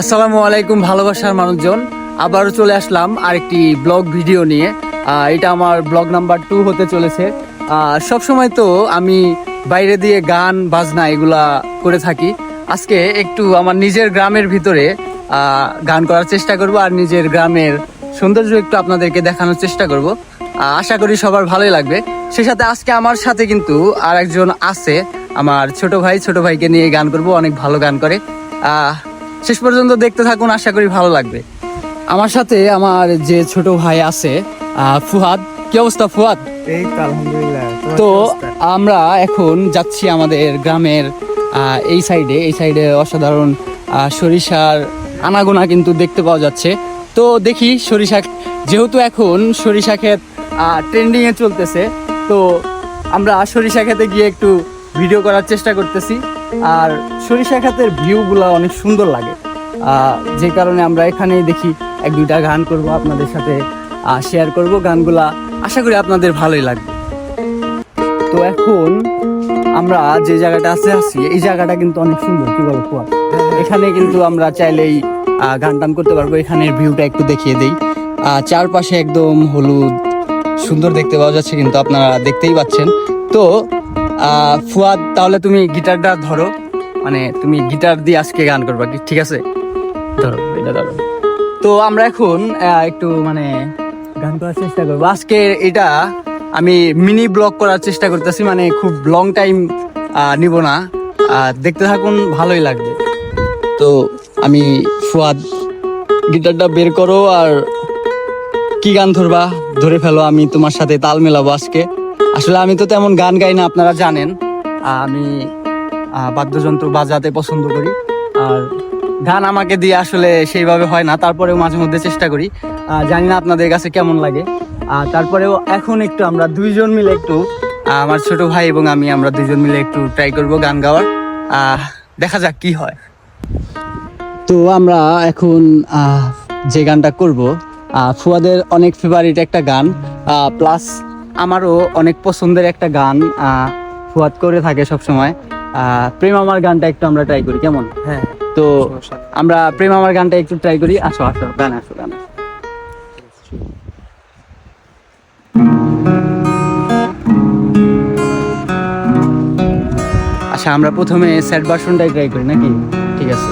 আসসালামু আলাইকুম, ভালোবাসার মানুষজন। আবারও চলে আসলাম আরেকটি ব্লগ ভিডিও নিয়ে। এটা আমার ব্লগ নাম্বার টু হতে চলেছে। সব সময় তো আমি বাইরে দিয়ে গান, বাজনা এগুলা করে থাকি। আজকে একটু আমার নিজের গ্রামের ভিতরে গান করার চেষ্টা করব আর নিজের গ্রামের সৌন্দর্য একটু আপনাদেরকে দেখানোর চেষ্টা করব। আশা করি সবার ভালোই লাগবে। সেই সাথে আজকে আমার সাথে কিন্তু আর একজন আছে, আমার ছোট ভাই। ছোট ভাইকে নিয়ে গান করব, অনেক ভালো গান করে। শেষ পর্যন্ত দেখতে থাকুন আশা করি ভালো লাগবে। আমার সাথে আমার যে ছোট ভাই আছে ফুহাদ কি অবস্থা ফুহাদ? এই তো আলহামদুলিল্লাহ তো আমরা এখন যাচ্ছি আমাদের গ্রামের এই সাইডে এই সাইডে অসাধারণ সরিষার আনাগোনা কিন্তু দেখতে পাওয়া যাচ্ছে। তো দেখি সরিষা যেহেতু এখন সরিষা ক্ষেত ট্রেন্ডিং এ চলতেছে তো আমরা সরিষা খেতে গিয়ে একটু ভিডিও করার চেষ্টা করতেছি। আর সরিষা ক্ষেতের ভিউগুলো অনেক সুন্দর লাগে। যে কারণে আমরা এখানেই দেখি এক, দুইটা গান করব আপনাদের সাথে শেয়ার করব গানগুলা। আশা করি আপনাদের ভালোই লাগবে। তো এখন আমরা যে জায়গাটা আছে, আছি, এই জায়গাটা কিন্তু অনেক সুন্দর, কি বলব ফুয়াদ? এখানে কিন্তু আমরা চাইলেই গান টান করতে পারব। এখানের ভিউটা একটু দেখিয়ে দিই। চারপাশে একদম হলুদ, সুন্দর দেখতে পাওয়া যাচ্ছে কিন্তু আপনারা দেখতেই পাচ্ছেন। তো ফুয়াদ, তাহলে তুমি গিটারটা ধরো। মানে তুমি গিটার দিয়ে আজকে গান করবা ঠিক আছে? ধরো এটা ধরো। তো আমরা এখন একটু মানে গান করার চেষ্টা করব। আজকে এটা আমি মিনি ব্লগ করার চেষ্টা করতেছি মানে খুব লং টাইম নিব না। দেখতে থাকুন, ভালোই লাগবে। তো আমি ফুয়াদ, গিটারটা বের করো আর কি গান ধরবা, ধরে ফেলো, আমি তোমার সাথে তাল মেলাবো আজকে। আসলে আমি তো তেমন গান গাই না, আপনারা জানেন। আমি বাদ্যযন্ত্র বাজাতে পছন্দ করি। আর গান আমাকে দিয়ে আসলে সেইভাবে হয় না, তারপরেও মাঝে মধ্যে চেষ্টা করি। জানি না আপনাদের কাছে কেমন লাগে। তারপরেও এখন একটু আমরা দুইজন মিলে একটু আমার ছোট ভাই এবং আমি আমরা দুইজন মিলে একটু ট্রাই করব গান গাওয়ার। দেখা যাক কি হয়। তো আমরা এখন যে গানটা করব ফুয়াদের অনেক ফেভারিট একটা গান প্লাস আমারও অনেক পছন্দের একটা গান ফুয়াদ করে থাকে সব সময় প্রেম আমার গানটা একটু আমরা ট্রাই করি কেমন? হ্যাঁ। তো আমরা প্রেম আমার গানটা একটু ট্রাই করি। আসো আসো গান আসো গান আচ্ছা আমরা প্রথমে স্যাড ভার্সনটাই ট্রাই করি নাকি? ঠিক আছে।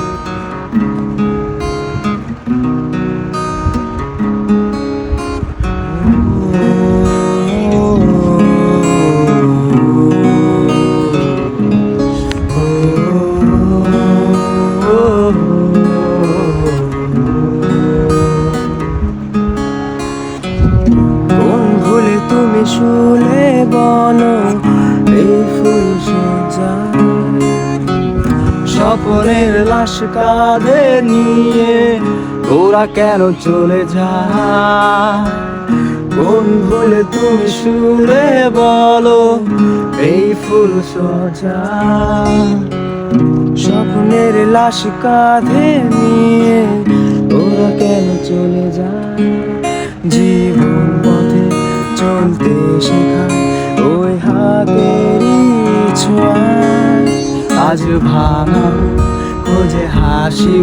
লাশ কাঁধে নিয়ে ওরা কেন চলে যায় কোন ভুলে তুমি শুলে বলো, এই ফুল সজা। স্বপ্নের লাশ কাঁধে নিয়ে ওরা কেন চলে যা? জীবন পথে চলতে শেখায় ওই হাতেরই ছোঁয়ায় আজ ভাঙা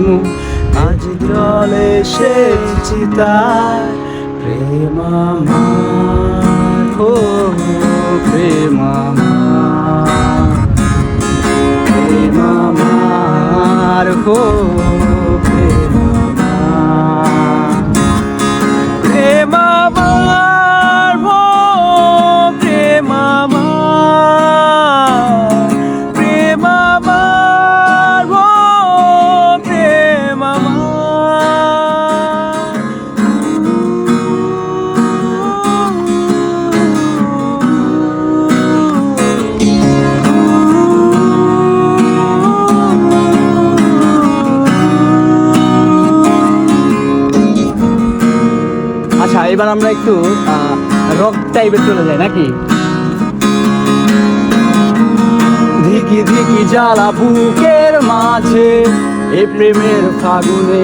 মুখ আজ জলে সে চিতায় প্রেম ও প্রেম প্রেমা হো এবার আমরা একটু রক টাইপের চলে যাই, নাকি? ধিকি ধিকি জ্বালা বুকের মাঝে, এ প্রেমের ফাগুনে।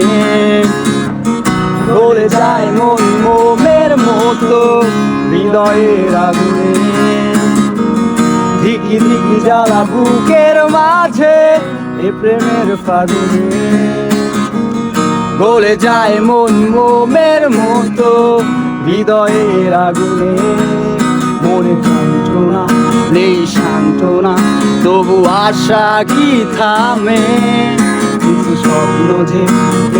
ভরে যায় মন মোমের মতো হৃদয়ের আগুনে। ধিকি ধিকি জ্বালা বুকের মাঝে, এ প্রেমের ফাগুনে। গলে যায় মন মোমের মতো, হৃদয়ের আগুনে মনে যন্ত্রণা, নেই সান্ত্বনা, তবু আশা কি থামে? কিছু স্বপ্ন যে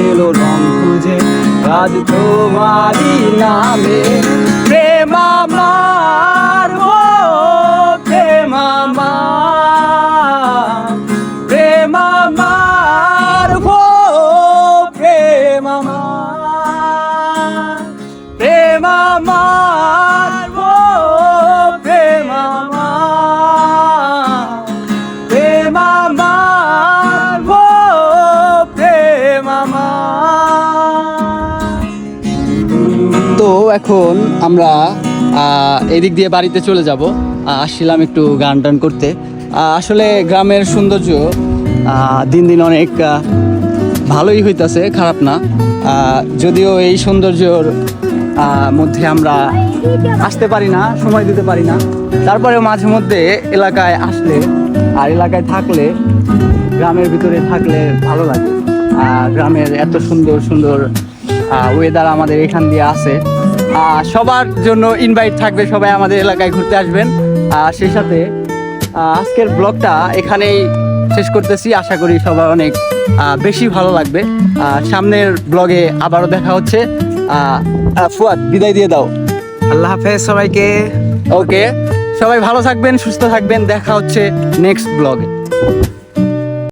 এলো রং খুঁজে, আজ তোমারই নামে। প্রেম এখন আমরা এদিক দিয়ে বাড়িতে চলে যাব। আসছিলাম একটু গান টান করতে। আসলে গ্রামের সৌন্দর্য দিন দিন অনেক ভালোই হইতাছে খারাপ না। যদিও এই সৌন্দর্যর মধ্যে আমরা আসতে পারি না সময় দিতে পারি না। তারপরে মাঝে মধ্যে এলাকায় আসলে আর এলাকায় থাকলে গ্রামের ভিতরে থাকলে ভালো লাগে। গ্রামের এত সুন্দর সুন্দর ওয়েদার আমাদের এখান দিয়ে আহ, সবার জন্য ইনভাইট থাকবে সবাই আমাদের এলাকায় ঘুরতে আসবেন। আর সেই সাথে আজকের ব্লগটা এখানেই শেষ করতেছি। আশা করি সবার অনেক বেশি ভালো লাগবে। সামনের ব্লগে আবারও দেখা হচ্ছে। ফুয়াদ বিদায় দিয়ে দাও। আল্লাহ হাফেজ সবাইকে। ওকে সবাই ভালো থাকবেন সুস্থ থাকবেন। দেখা হচ্ছে নেক্সট ব্লগে